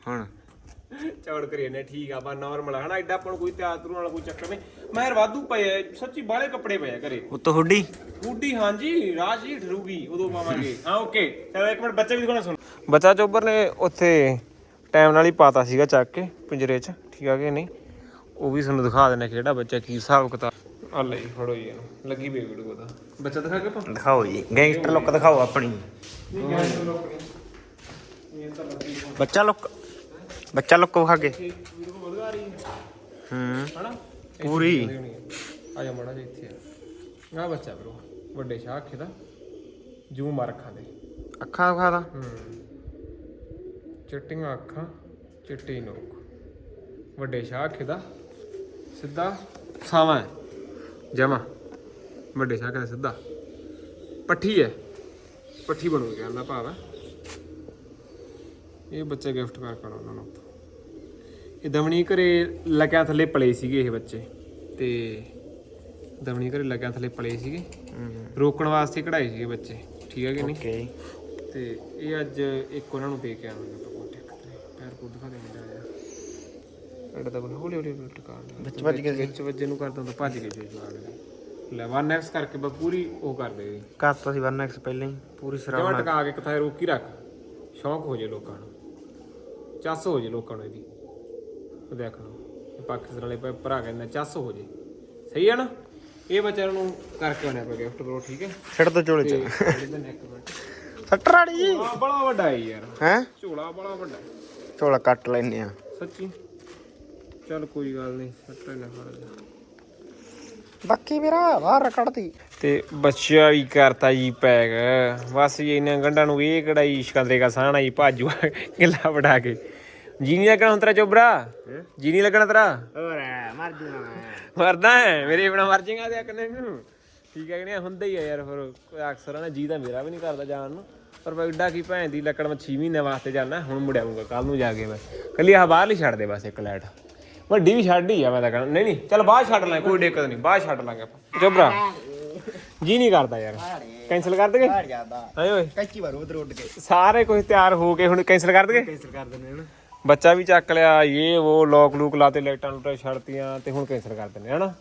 ਹੁਣ। ਚੌੜ ਕਰੀਏ ਨੇ ਠੀਕ ਆ ਬਾ ਨਾਰਮਲ ਆ। ਹਨਾ ਐਡਾ ਆਪਾਂ ਨੂੰ ਕੋਈ ਤਿਆਰ ਤਰੂ ਵਾਲਾ ਕੋਈ ਚੱਕਰ ਨਹੀਂ। ਮੈਂ ਯਾਰ ਵਾਧੂ ਪਏ ਆ ਸੱਚੀ ਬਾਹਲੇ ਕੱਪੜੇ ਪਏ ਆ ਘਰੇ। ਉੱਤੋਂ ਹੁੱਡੀ। ਹੁੱਡੀ ਹਾਂਜੀ ਰਾਜ ਹੀ ਠਰੂਗੀ ਉਦੋਂ ਪਾਵਾਂਗੇ। ਹਾਂ ਓਕੇ। ਚਲੋ ਇੱਕ ਮਿੰਟ ਬੱਚੇ ਵੀ ਦਿਖਾਉਣਾ ਸੁਣ। ਬੱਚਾ ਚੋਬਰ ਨੇ ਉੱਥੇ ਟਾਈਮ ਨਾਲ ਹੀ ਪਾਤਾ ਸੀਗਾ ਚੱਕ ਕੇ ਪਿੰਜਰੇ 'ਚ। ਠੀਕ ਆ ਕਿ ਨਹੀਂ? ਉਹ ਵੀ ਤੁਹਾਨੂੰ ਦਿਖਾ ਦਿੰਦੇ ਕਿਹੜਾ ਬੱਚਾ ਕੀ ਹਿਸਾਬ ਕਿਤਾਬ। ਆ ਲਈ ਫੜੋ ਜੀ ਇਹਨੂੰ। ਲੱਗੀ ਪਈ ਵੀਡੀਓ ਦਾ ਬੱਚਾ ਦਿਖਾ ਕੇ ਪਾ ਦਿਖਾਓ ਜੀ। ਗੈਂਗਸਟਰ ਲੁੱਕ ਦਿਖਾਓ ਆਪਣੀ। ਬੱਚਾ ਲੁੱਕ ਬੱਚਾ ਲੁੱਕ ਵਿਖਾ ਕੇ। ਹੂੰ। ਹਣਾ ਪੂਰੀ ਆ ਜਾ ਮੜਾ ਇੱਥੇ ਆ। ਬੱਚਾ ਬਰੋ ਵੱਡੇ ਸ਼ਾਹ ਅੱਖੇ ਦਾ। ਜੂ ਮਾਰ ਅੱਖਾਂ ਦੇ। ਅੱਖਾਂ ਵਿਖਾ ਦਾ। ਹੂੰ। ਚਿੱਟੀਆਂ ਅੱਖਾਂ ਚਿੱਟੀ ਨੋਕ। ਵੱਡੇ ਸ਼ਾਹ ਅੱਖੇ ਦਾ। ਸਿੱਧਾ ਸਾਵਾਂ ਜਮਾ। ਵੱਡੇ ਸ਼ਾਹ ਦਾ ਸਿੱਧਾ। ਪੱਠੀ ਹੈ। ਪੱਠੀ ਬਣੂ ਗਿਆ ਭਾਵ ਹੈ। ਇਹ ਬੱਚੇ ਗਿਫਟ ਕਰ ਕਰੋ ਉਹਨਾਂ ਨੂੰ। ਇਹ ਦਮਣੀ ਘਰੇ ਲਗਿਆ ਥੱਲੇ ਪਲੇ ਸੀਗੇ ਇਹ ਬੱਚੇ। ਤੇ ਦਮਣੀ ਘਰੇ ਲਗਿਆ ਥੱਲੇ ਪਲੇ ਸੀਗੇ। ਰੋਕਣ ਵਾਸਤੇ ਕਢਾਈ ਸੀਗੇ ਬੱਚੇ। ਠੀਕ ਹੈ ਕਿ ਨਹੀਂ? ਓਕੇ। ਤੇ ਇਹ ਅੱਜ ਇੱਕ ਉਹਨਾਂ ਨੂੰ ਦੇ ਕੇ ਆਵਾਂਗੇ ਆਪਾਂ ਕੋਟੇ ਪੈਰ ਕੋਟ ਦਿਖਾ ਦੇ ਮੁੰਡਾ ਆ ਐਡਾ ਤਾਂ ਹੌਲੀ ਹੌਲੀ ਹੌਲੀ ਟਿਕਾ ਦੇ ਵਿੱਚ ਵੱਜ ਸੀ। ਵਿੱਚ ਵੱਜੇ ਨੂੰ ਕਰਦਾ ਤਾਂ ਭੱਜ ਗਏ ਜੀ ਜਵਾਗ ਲੈ 1x ਕਰਕੇ ਬਸ ਪੂਰੀ ਉਹ ਕਰ ਦੇ। ਜੀ ਕਰਤਾ ਸੀ 1x ਪਹਿਲਾਂ ਹੀ ਪੂਰੀ ਜਮਾ ਸਰਾਵਣਾ ਟਿਕਾ ਕੇ ਕਿਥੇ ਰੋਕੀ ਰੱਖ। ਸ਼ੌਂਕ ਹੋ ਜੇ ਲੋਕਾਂ ਨੂੰ। ਚੱਸ ਹੋ ਜੇ ਲੋਕਾਂ ਨੂੰ ਇਹਦੀ। ਦੇਖ ਲਓ ਇਹ ਪਾਕਿਸਤਾਨ ਵਾਲੇ ਭਾ- ਭਰਾ ਕਹਿੰਦੇ ਚੱਸ ਹੋ ਜੇ। ਸਹੀ ਹੈ ਨਾ? ਇਹ ਬੱਚਿਆਂ ਨੂੰ ਕਰਕੇ ਆਉਣਾ ਪਿਆ ਗਿਫਟ ਬਰੋ ਠੀਕ ਹੈ? ਛੱਡ ਦੋ ਝੋਲੇ ਚ। ਸੱਟਰ ਵਾਲੀ ਜੀ। ਆ ਬੜਾ ਵੱਡਾ ਹੈ ਯਾਰ। ਹੈ? ਝੋਲਾ ਬੜਾ ਵੱਡਾ ਹੈ। ਝੋਲਾ ਕੱਟ ਲੈਨੇ ਆ। ਸੱਚੀ? ਚੱਲ ਕੋਈ ਗੱਲ ਨਹੀਂ ਸੱਟਾ ਨਾ ਫੜ ਜਾ ਬਾਕੀ ਮੇਰਾ ਬਾਹਰ ਕੱਢਦੀ ਤੇ ਬੱਚਾ ਵੀ ਕਰਤਾ ਜੀ ਪੈਕ। ਬਸ ਜੀ ਇਹਨਾਂ ਗੰਢਾਂ ਨੂੰ ਇਹ ਜੀ ਸ਼ਕੰਦਰੇ ਦਾ ਸਾਹਣਾ ਜੀ ਭਾਜੂ ਗਿੱਲਾ ਵੜਾ ਕੇ। ਜੀ ਨਹੀਂ ਲੱਗਣਾ ਹੁਣ ਤੇਰਾ ਚੋਬਰਾ? ਜੀ ਨਹੀਂ ਲੱਗਣਾ ਤੇਰਾ? ਹੋਰ ਮਰ ਮਰਦਾ ਹੈ? ਮੇਰੇ ਬਿਨਾ ਮਰ ਜਾਏਗਾ ਤੇ ਅਕਨੇ ਨੂੰ ਠੀਕ ਹੈ ਕਿ ਨਹੀਂ? ਹੁੰਦਾ ਹੀ ਹੈ ਯਾਰ ਫਿਰ। ਕੋਈ ਅਕਸਰ ਨਾ ਜੀ ਤਾਂ ਮੇਰਾ ਵੀ ਨਹੀਂ ਕਰਦਾ ਜਾਣ ਨੂੰ। ਪਰ ਬੈਡਾ ਕੀ ਭੈਣ ਦੀ ਲੱਕੜ ਮੈਂ 6 ਮਹੀਨੇ ਵਾਸਤੇ ਜਾਣਾ। ਹੁਣ ਮੁੜ ਆਉਂਗਾ ਕੱਲ ਨੂੰ ਜਾ ਕੇ ਮੈਂ। ਕੱਲੀ ਆਹ ਬਾਹਰ ਹੀ ਛੱਡ ਦੇ ਬਸ ਇੱਕ ਲਾਈਟ। ਵੱਡੀ ਵੀ ਛੱਡ ਹੀ ਆ ਮੈਂ ਤਾਂ ਕਹਿਣਾ ਨਹੀਂ ਨਹੀਂ ਚੱਲ ਬਾਹਰ ਛੱਡ ਲੈ ਕੋਈ ਦਿੱਕਤ ਨਹੀਂ। ਬਾਹਰ ਛੱਡ ਲਾਂਗੇ ਆਪਾਂ। ਚੋਬਰਾ ਜੀ ਨਹੀਂ ਕਰਦਾ ਯਾਰ। ਕੈਨਸਲ ਕਰ ਦਗੇ? ਆਏ ਓਏ। ਕੱਚੀ ਵਾਰ ਉਧਰ ਉੱਡ ਕੇ। ਸਾਰੇ ਕੁਝ ਤਿਆਰ ਹੋ ਕੇ ਹੁਣ ਕੈਨਸਲ ਕਰ ਦਗੇ? ਕੈਂਸਲ ਕਰ ਦਿੰਦੇ ਹਨ ਬੱਚਾ ਵੀ ਚੱਕ ਲਿਆ ਇਹ ਉਹ ਲੋਕ ਲੂਕ ਲਾਤੇ ਲਾਈਟਾਂ ਲੂਟਾਂ ਛੱਡਤੀਆਂ ਤੇ ਹੁਣ ਕੈਨਸਲ ਕਰ ਦਿੰਦੇ ਹਨਾ।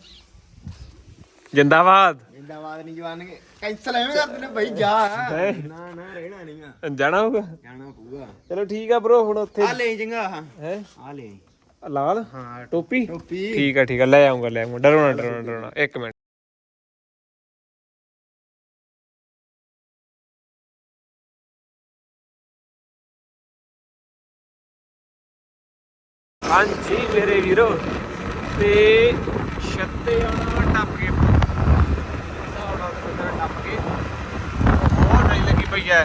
ਜਿੰਦਾਬਾਦ। ਜਿੰਦਾਬਾਦ ਨਹੀਂ ਜਵਾਨਗੇ ਕੈਂਸਲ ਐਵੇਂ ਕਰ ਦਿੰਦੇ ਬਈ ਜਾ? ਨਾ ਨਾ ਰਹਿਣਾ ਨਹੀਂਗਾ ਜਾਣਾ ਹੋਊਗਾ? ਜਾਣਾ ਪਊਗਾ। ਚਲੋ ਠੀਕ ਆ ਬ్రో ਹੁਣ ਉੱਥੇ ਆ ਲੈ ਜੰਗਾ ਆ ਹੈ? ਲੈ। ਲਾਲ? ਹਾਂ ਟੋਪੀ? ਟੋਪੀ। ਠੀਕ ਆ ਠੀਕ ਆ ਲੈ ਆਉਂਗਾ ਲੈ ਆਉਂਗਾ ਡਰੋਣਾ ਡਰੋਣਾ ਡਰੋਣਾ ਇੱਕ ਮਿੰਟ। ਹਾਂਜੀ, ਮੇਰੇ ਵੀਰੋ। ਤੇ ਛੱਤੇ ਆਉਣਾ ਟੱਪ ਕੇ। ਸਾਉਣਾ ਤੇ ਟੱਪ ਕੇ। ਬਹੁਤ ਨਹੀਂ ਲੱਗੀ ਪਈ ਐ।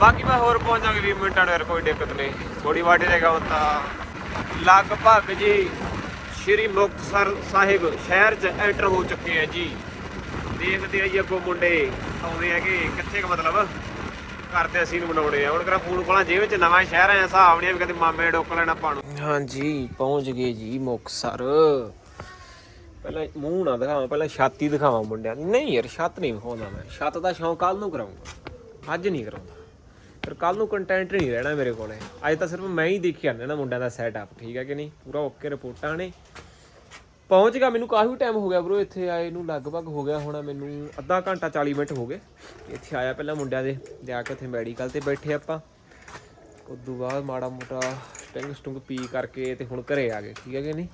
ਬਾਕੀ ਮੈਂ ਹੋਰ ਪਹੁੰਚਾਂਗੇ 20 ਮਿੰਟਾਂ ਨੂੰ ਯਾਰ ਕੋਈ ਦਿੱਕਤ ਨਹੀਂ। ਥੋੜੀ ਵਾਟੀ ਰਹੇਗਾ ਹੁਣ ਤਾਂ। ਲਗਭਗ ਜੀ ਸ਼੍ਰੀ ਮੁਕਤਸਰ ਸਾਹਿਬ ਸ਼ਹਿਰ 'ਚ ਐਂਟਰ ਹੋ ਚੁੱਕੇ ਆ ਜੀ। ਦੇਖਦੇ ਆ ਜੀ ਅੱਗੋਂ ਮੁੰਡੇ ਆਉਂਦੇ ਹੈਗੇ। ਕਿੱਥੇ ਕ ਮਤਲਬ? ਕਰਦੇ ਅਸੀਂ ਨੂੰ ਬਣਾਉਣੇ ਆ। ਹੁਣ ਕਰਾ ਫੋਨ ਕੋਲਾਂ ਜੇਬ 'ਚ ਨਵਾਂ ਸ਼ਹਿਰ ਆਇਆ, ਹਿਸਾਬ ਨਹੀਂ ਵੀ ਕਦੇ ਮਾਮੇ ਡੋਕ ਲੈਣਾ ਪਾਣੂ ਹਾਂਜੀ, ਪਹੁੰਚ ਗਏ ਜੀ ਮੁਕਤਸਰ। ਪਹਿਲਾਂ ਮੂੰਹ ਨਾ ਦਿਖਾਵਾਂ, ਪਹਿਲਾਂ ਛਾਤੀ ਦਿਖਾਵਾਂ ਮੁੰਡਿਆਂ ਦੀ। ਨਹੀਂ ਯਾਰ, ਛੱਤ ਨਹੀਂ ਵਿਖਾਉਂਦਾ ਮੈਂ। ਛੱਤ ਦਾ ਸ਼ੌਂਕ ਕੱਲ ਨੂੰ ਕਰਾਉਂਗਾ। ਅੱਜ ਨਹੀਂ ਕਰਾਉਂਦਾ। ਫਿਰ ਕੱਲ ਨੂੰ ਕੰਟੈਂਟ ਨਹੀਂ ਰਹਿਣਾ ਮੇਰੇ ਕੋਲੇ। ਅੱਜ ਤਾਂ ਸਿਰਫ ਮੈਂ ਹੀ ਦੇਖੀ ਜਾਂਦਾ ਨਾ ਮੁੰਡਿਆਂ ਦਾ ਸੈਟਅਪ ਠੀਕ ਹੈ ਕਿ ਨਹੀਂ? ਪੂਰਾ ਓਕੇ ਰਿਪੋਰਟਾਂ ਨੇ। ਪਹੁੰਚ ਗਿਆ ਮੈਨੂੰ ਕਾਫੀ ਟਾਈਮ ਹੋ ਗਿਆ ਬ్రో ਇੱਥੇ ਆਏ ਨੂੰ ਲਗਭਗ ਹੋ ਗਿਆ ਹੋਣਾ ਮੈਨੂੰ ਅੱਧਾ ਘੰਟਾ 40 ਮਿੰਟ ਹੋ ਗਏ। ਇੱਥੇ ਆਇਆ ਪਹਿਲਾਂ ਮੁੰਡਿਆਂ ਦੇ ਜਾ ਕੇ ਉੱਥੇ ਮੈਡੀਕਲ ਤੇ ਬੈਠੇ ਆਪਾਂ। ਉਦੋਂ ਬਾਅਦ ਮਾੜਾ ਮੋਟਾ ਸਟਿੰਗ ਸਟੁੰਗ ਪੀ ਕਰਕੇ ਤੇ ਹੁਣ ਘਰੇ ਆ ਗਏ ਠੀਕ ਹੈ ਕਿ ਨਹੀਂ?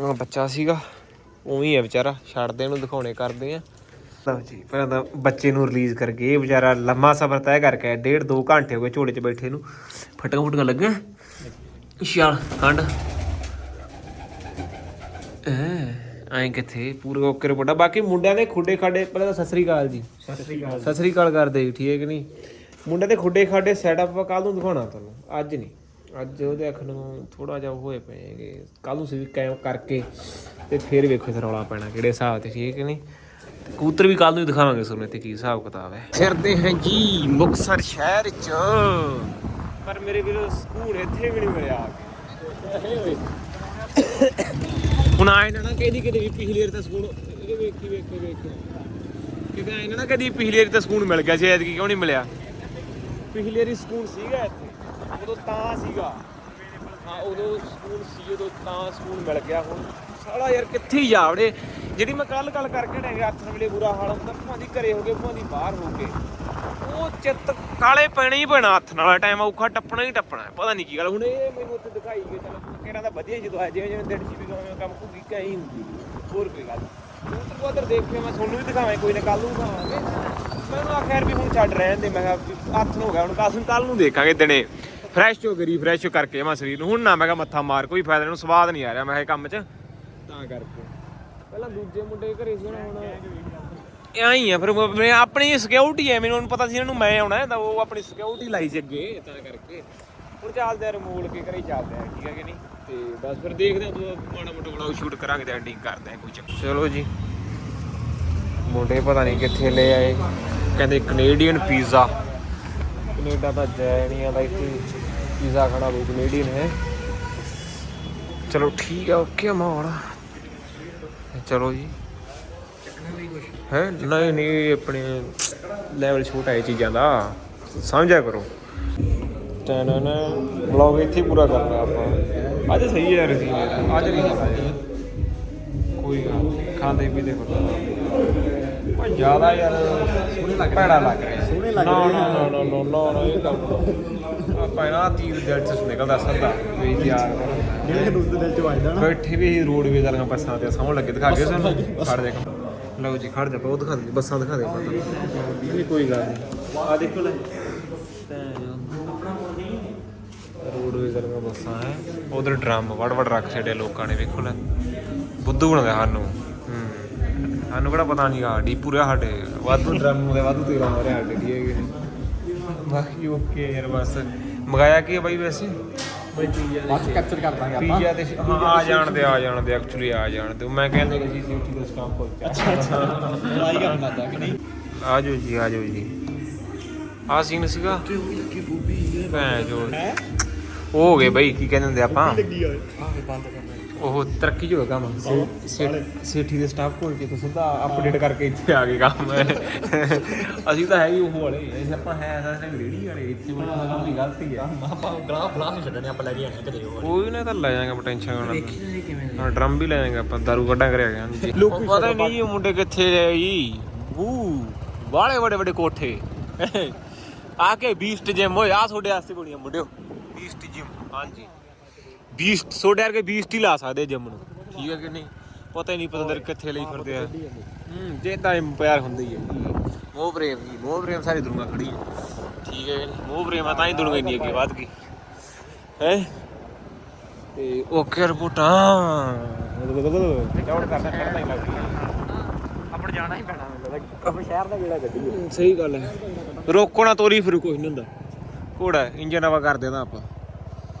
ਹੁਣ ਬੱਚਾ ਸੀਗਾ ਉਵੇਂ ਹੀ ਹੈ ਵਿਚਾਰਾ ਛੱਡਦੇ ਇਹਨੂੰ ਦਿਖਾਉਣੇ ਕਰਦੇ ਆ। ਲਓ ਜੀ ਪਹਿਲਾਂ ਤਾਂ ਬੱਚੇ ਨੂੰ ਰਿਲੀਜ਼ ਕਰਕੇ ਇਹ ਵਿਚਾਰਾ ਲੰਮਾ ਸਫ਼ਰ ਤੈਅ ਕਰਕੇ ਡੇਢ ਦੋ ਘੰਟੇ ਹੋ ਗਏ ਝੋਲੇ 'ਚ ਬੈਠੇ ਨੂੰ। ਫਟਕਾਂ ਫੁਟਕਾਂ ਲੱਗੀਆਂ? ਸ਼ਾਲ ਕੰਡ ਐਂ ਕਿੱਥੇ? ਪੂਰਾ ਓਕੇ ਰਿਪੋਰਟਾ ਬਾਕੀ ਮੁੰਡਿਆਂ ਦੇ ਖੁੱਡੇ ਖਾਡੇ ਪਹਿਲਾਂ ਤਾਂ ਸਤਿ ਸ੍ਰੀ ਅਕਾਲ ਜੀ। ਸਤਿ ਸ੍ਰੀ ਅਕਾਲ ਸਤਿ ਸ੍ਰੀ ਅਕਾਲ ਕਰਦੇ ਜੀ ਠੀਕ ਹੈ ਕਿ ਨਹੀਂ? ਮੁੰਡੇ ਦੇ ਖੁੱਡੇ ਖਾਡੇ ਸੈਟਅਪ ਕੱਲ ਨੂੰ ਦਿਖਾਉਣਾ ਤੁਹਾਨੂੰ ਅੱਜ ਨਹੀਂ। ਅੱਜ ਉਹਦੇ ਅੱਖ ਨੂੰ ਥੋੜਾ ਜਿਹਾ ਹੋਏ ਪਏਗੇ। ਕੱਲ ਨੂੰ ਸੀ ਕੈਮ ਕਰਕੇ ਤੇ ਫਿਰ ਵੇਖੋ ਤੇ ਰੌਲਾ ਪੈਣਾ ਕਿਹੜੇ ਹਿਸਾਬ ਤੇ ਠੀਕ ਹੈ ਕਿ ਨਹੀਂ? ਤੇ ਕਬੂਤਰ ਵੀ ਕੱਲ ਨੂੰ ਹੀ ਦਿਖਾਵਾਂਗੇ ਤੁਹਾਨੂੰ ਤੇ ਕੀ ਹਿਸਾਬ ਕਿਤਾਬ ਹੈ। ਫਿਰਦੇ ਹਾਂ ਜੀ ਮੁਕਸਰ ਸ਼ਹਿਰ ਚ। ਪਰ ਮੇਰੇ ਵੀਰੋ ਸਕੂਲ ਇੱਥੇ ਵੀ ਨਹੀਂ ਮਿਲਿਆ। ਆ ਕੇ ਹੁਣ ਆਏ ਨਾ ਨਾ ਕਹਿੰਦੀ ਕਿਤੇ ਵੀ ਪਿਛਲੀ ਵਾਰ ਤਾਂ ਸਕੂਲ ਇਹਦੇ ਵੇਖੀ ਵੇਖੀ ਵੇਖੀ। ਕਿਤੇ ਆਏ ਨਾ ਨਾ ਕਦੀ ਪਿਛਲੀ ਵਾਰੀ ਤਾਂ ਸਕੂਨ ਮਿਲ ਗਿਆ ਸੀ, ਐਤਕੀ ਕਿਉਂ ਨਹੀਂ ਮਿਲਿਆ? ਪਿਛਲੀ ਵਾਰੀ ਸਕੂਨ ਸੀਗਾ ਇੱਥੇ। ਉਦੋਂ ਤਾਂ ਸੀਗਾ। ਹਾਂ, ਉਦੋਂ ਸਕੂਨ ਸੀ, ਉਦੋਂ ਤਾਂ ਸਕੂਨ ਮਿਲ ਗਿਆ ਹੁਣ। ਸਾਲਾ ਯਾਰ ਕਿੱਥੇ ਹੀ ਜਾਵੜੇ? ਜਿਹੜੀ ਮੈਂ ਕੱਲ ਗੱਲ ਕਰਕੇ ਡਿਆ ਅੱਠ ਵੇਲੇ ਬੁਰਾ ਹਾਲ ਹੁੰਦਾ ਭਾਂਦੀ ਘਰੇ ਹੋ ਗਏ ਭਾਂਦੀ ਬਾਹਰ ਹੋ ਗਏ। ਉਹ ਚਿੱਤ ਕਾਲੇ ਪੈਣੇ ਹੀ ਪੈਣਾ ਹੱਥ ਨਾਲ ਟਾਈਮ ਔਖਾ ਟੱਪਣਾ ਹੀ ਟੱਪਣਾ ਪਤਾ ਨਹੀਂ ਕੀ ਗੱਲ। ਹੁਣ ਇਹ ਮੈਨੂੰ ਉੱਥੇ ਦਿਖਾਈ ਗਏ ਚਲੋ ਕਿਹਨਾਂ ਦਾ ਵਧੀਆ ਜਦੋਂ ਆ ਜਿਵੇਂ ਜਿਵੇਂ ਦਿਨ ਸੀ ਵੀ ਕੰਮ ਕੰਮ ਘੁੱਗੀ ਕਹੀ ਹੁੰਦੀ ਹੋਰ ਕੋਈ ਗੱਲ ਉਧਰ ਉਧਰ ਦੇਖ ਕੇ ਮੈਂ ਤੁਹਾਨੂੰ ਵੀ ਦਿਖਾਵਾਂ, ਕੋਈ ਨਾ ਕੱਲ ਨੂੰ ਦਿਖਾਵਾਂਗੇ। ਮੈਨੂੰ ਆਖਿਆ ਵੀ ਹੁਣ ਛੱਡ ਰਹਿਣ ਦੇ, ਮੈਂ ਕਿਹਾ ਹੱਥ ਨੂੰ ਹੋ ਗਿਆ, ਹੁਣ ਕੱਲ ਕੱਲ ਨੂੰ ਦੇਖਾਂਗੇ ਦਿਨੇ। ਫਰੈਸ਼ ਹੋ ਗਈ ਫਰੈਸ਼ ਕਰਕੇ, ਮੈਂ ਸਰੀਰ ਨੂੰ। ਹੁਣ ਨਾ, ਮੈਂ ਕਿਹਾ ਮੱਥਾ ਮਾਰ, ਕੋਈ ਫਾਇਦਾ ਨਹੀਂ ਸਵਾਦ ਨਹੀਂ ਆ ਰਿਹਾ, ਮੈਂ ਇਹ ਕੰਮ 'ਚ। ਤਾਂ ਕਰਕੇ। ਪਹਿਲਾਂ ਦੂਜੇ ਮੁੰਡੇ ਘਰੇ ਸੀ ਨਾ ਹੁਣ ਐਂ ਹੀ ਆ ਫਿਰ ਮੈਂ- ਆਪਣੀ ਸਿਕਿਉਰਿਟੀ ਹੈ ਮੈਨੂੰ ਪਤਾ ਸੀ ਇਹਨਾਂ ਨੂੰ ਮੈਂ ਆਉਣਾ ਹੈ ਤਾਂ ਉਹ ਆਪਣੀ ਸਿਕਿਉਰਿਟੀ ਲਾਈ ਸੀ ਅੱਗੇ ਤਾਂ ਕਰਕੇ। ਹੁਣ ਚੱਲਦੇ ਆ ਰਿਮੋਲ ਕੇ ਘਰੇ ਚੱਲਦੇ ਆ ਠੀਕ ਹੈ ਕਿ ਨਹੀਂ? ਤੇ ਬਸ ਫਿਰ ਦੇਖਦੇ ਆ ਤੂੰ ਮਾੜਾ ਮੋਟਾ ਵਲੌਗ ਸ਼ੂਟ ਕਰਾਂਗੇ ਤੇ ਐਂਡਿੰਗ ਕਰਦੇ ਆ ਕੋਈ ਚੱਕਰ। ਚਲੋ ਜੀ। ਮੁੰਡੇ ਪਤਾ ਨਹੀਂ ਕਿੱਥੇ ਲੈ ਆਏ। ਕਹਿੰਦੇ ਕੈਨੇਡੀਅਨ ਪੀਜ਼ਾ ਕੈਨੇਡਾ ਦਾ ਜੈ ਨਹੀਂ ਆਦਾ ਇੱਥੇ ਪੀਜ਼ਾ ਖਾਣਾ ਉਹ ਕੈਨੇਡੀਅਨ ਹੈ। ਚਲੋ ਠੀਕ ਆ ਓਕੇ ਮਾਹੌਲ ਚਲੋ ਜੀ। ਹੈ? ਨਹੀਂ ਨਹੀਂ ਆਪਣੇ ਲੈਵਲ ਛੋਟਾ ਹੈ ਚੀਜ਼ਾਂ ਦਾ। ਸਮਝਿਆ ਕਰੋ। ਟਨ ਨਾ ਬਲੌਗ ਇੱਥੇ ਪੂਰਾ ਕਰਨਾ ਆਪਾਂ। ਅੱਜ ਸਹੀ ਹੈ ਰਸੀ ਅੱਜ ਨਹੀਂ ਕੋਈ ਗੱਲ ਖਾਂਦੇ ਪੀਂਦੇ ਫਿਰ ਪਰ ਜ਼ਿਆਦਾ ਯਾਰ ਸੋਹਣੇ ਲੱਗ ਭੈੜਾ ਲੱਗ ਰਿਹਾ ਸੋਹਣੇ ਲੱਗ ਰਿਹਾ ਨਾ ਨਾ ਨਾ ਨਾ ਨਾ ਨਾ ਇਹ ਕੰਮ ਆਪਾਂ ਨਾ ਤੀਰ ਦਿਲ ਚ ਨਿਕਲਦਾ ਸੱਦਾ ਵੀ ਯਾਰ ਜਿਹੜੇ ਨੂੰ ਦਿਲ ਚ ਵੱਜਦਾ ਨਾ। ਬੈਠੇ ਵੀ ਰੋਡ ਵੇ ਵਾਲੀਆਂ ਬੱਸਾਂ ਤੇ ਸਾਹਮਣੇ ਲੱਗੇ ਦਿਖਾ ਕੇ ਸਾਨੂੰ। ਖੜ ਜਾ ਲਓ ਜੀ ਖੜ ਜਾ ਬਹੁਤ ਦਿਖਾ ਦੇ ਬੱਸਾਂ ਦਿਖਾ ਦੇ ਨਹੀਂ ਕੋਈ ਗੱਲ ਨਹੀਂ। ਆ ਦੇਖੋ ਲੈ। ਰੋਡ ਵੇ ਵਾਲੀਆਂ ਬੱਸਾਂ ਹੈ ਉਧਰ ਡਰਮ ਵੜ ਵੜ ਰੱਖ ਛੱਡੇ ਲੋਕਾਂ ਨੇ ਵੇਖੋ ਲੈ। ਬੁੱਧੂ ਬਣਾਉਂਦੇ ਸਾਨੂੰ। ਹੂੰ। ਸਾਨੂੰ ਕਿਹੜਾ ਪਤਾ ਨਹੀਂ ਆ ਡੀਪੂ ਰਿਹਾ ਸਾਡੇ। ਵਾਧੂ ਡਰਮ ਦੇ ਵਾਧੂ ਤੇਰਾ ਮਾਰੇ ਸਾਡੇ ਦੀ ਹੈਗੇ ਬਾਕੀ ਓਕੇ ਯਾਰ ਬਸ। ਮੰਗਾਇਆ ਕੀ ਹੈ ਬਾਈ ਵੈਸੇ? ਬਾਈ ਪੀਜ਼ਾ ਬਾਅਦ ਕੈਪਚਰ ਕਰ ਦਾਂਗੇ ਆਪਾਂ। ਪੀਜ਼ਾ ਤੇ ਹਾਂ ਆ ਜਾਣਦੇ ਆ ਜਾਣਦੇ ਐਕਚੁਅਲੀ ਆ ਜਾਣਦੇ। ਮੈਂ ਕਹਿੰਦਾ ਕਿ ਜੀ ਸਿਟੀ ਦਾ ਸਟਾਫ ਕੋਲ ਅੱਛਾ ਅੱਛਾ। ਲੜਾਈ ਕਰਨ ਲੱਗਾ ਕਿ ਨਹੀਂ? ਆ ਜਾਓ ਜੀ ਆ ਜਾਓ ਜੀ। ਆ ਸੀਨ ਸੀਗਾ? ਭੈਣ ਜੋ ਉਹ ਹੋ ਗਏ ਬਈ ਕੀ ਕਹਿੰਦੇ ਹੁੰਦੇ ਆਪਾਂ? ਲੱਗੀ ਹੋਏ ਆਹ ਬੰਦ ਕਰਨਾ। ਉਹ ਤਰੱਕੀ ਜੋ ਕੰਮ। ਸੇ- ਸੇਠੀ ਦੇ ਸਟਾਫ ਕੋਲ ਕੇ ਤੋਂ ਸਿੱਧਾ ਅਪਡੇਟ ਕਰਕੇ ਇੱਥੇ ਆ ਗਏ ਕੰਮ। ਅਸੀਂ ਤਾਂ ਹੈ ਹੀ ਉਹ ਵਾਲੇ। ਅਸੀਂ ਆਪਾਂ ਹੈ ਸਾਰੇ ਰੇੜੀ ਵਾਲੇ। ਇੱਥੇ ਬਣਾ ਕੰਮ ਦੀ ਗਲਤੀ ਹੈ ਆਪਾਂ ਗ੍ਰਾਹ ਫਲਾਹ ਨਹੀਂ ਛੱਡਣੇ ਆਪਾਂ ਲੈ ਕੇ ਆਣੇ ਕਦੇ ਉਹ ਕੋਈ ਨਾ ਤਾਂ ਲੈ ਜਾਏਗਾ ਟੈਨਸ਼ਨ ਕਰਨਾ ਹਾਂ ਡਰਮ ਵੀ ਲੈ ਜਾਏਗਾ ਆਪਾਂ ਦਾਰੂ ਕੱਢਾਂ ਕਰਿਆ ਗਿਆ। ਜੀ ਪਤਾ ਨਹੀਂ ਜੀ ਮੁੰਡੇ ਕਿੱਥੇ ਗਏ ਜੀ। ਵੂ ਬਾਲੇ ਬੜੇ ਬੜੇ ਕੋਠੇ। ਆ ਕੇ ਬੀਸਟ ਜਿਮ ਹੋਏ ਆ ਤੁਹਾਡੇ ਵਾਸਤੇ ਬਣੀਆਂ ਮੁੰਡਿਓ। ਬੀਸਟ ਜਿਮ ਹਾਂਜੀ। ਬੀਸਟ ਸੋਡੇ ਵਰਗੇ ਬੀਸਟ ਹੀ ਲਾ ਸਕਦੇ ਜਿਮ ਨੂੰ। ਠੀਕ ਹੈ ਕਿ ਨਹੀਂ? ਪਤਾ ਹੀ ਨਹੀਂ ਪਤਾ ਦਰ ਕਿੱਥੇ ਲਈ ਫਿਰਦੇ ਆ। ਹੂੰ ਜੇ ਤਾਂ ਪਿਆਰ ਹੁੰਦਾ ਹੀ ਹੈ ਮੋਹ ਪ੍ਰੇਮ ਜੀ ਮੋਹ ਪ੍ਰੇਮ ਸਾਰੀ ਦੁਨੀਆ ਖੜੀ ਹੈ ਠੀਕ ਹੈ ਮੋਹ ਪ੍ਰੇਮ ਆ ਤਾਂ ਹੀ ਦੁਨੀਆ ਇੰਨੀ ਅੱਗੇ ਵੱਧ ਗਈ। ਹੈ? ਤੇ ਓਕੇ ਰਿਪੋਰਟਾਂ। ਚੌੜ ਕਰਦਾ ਕਰਦਾ ਹੀ ਲੱਗਦੀ ਆਪਣ ਜਾਣਾ ਹੀ ਪੈਣਾ। ਮੈਨੂੰ ਲੱਗਦਾ ਆਪਾਂ ਸ਼ਹਿਰ ਦਾ ਗੇੜਾ ਕੱਢੀਏ ਸਹੀ ਗੱਲ ਹੈ। ਰੋਕੋ ਨਾ ਤੋਰੀ ਫਿਰ ਕੁਝ ਨਹੀਂ ਹੁੰਦਾ। ਘੋੜਾ ਇੰਜਨ ਨਵਾਂ ਕਰ ਦੇਣਾ ਆਪਾਂ।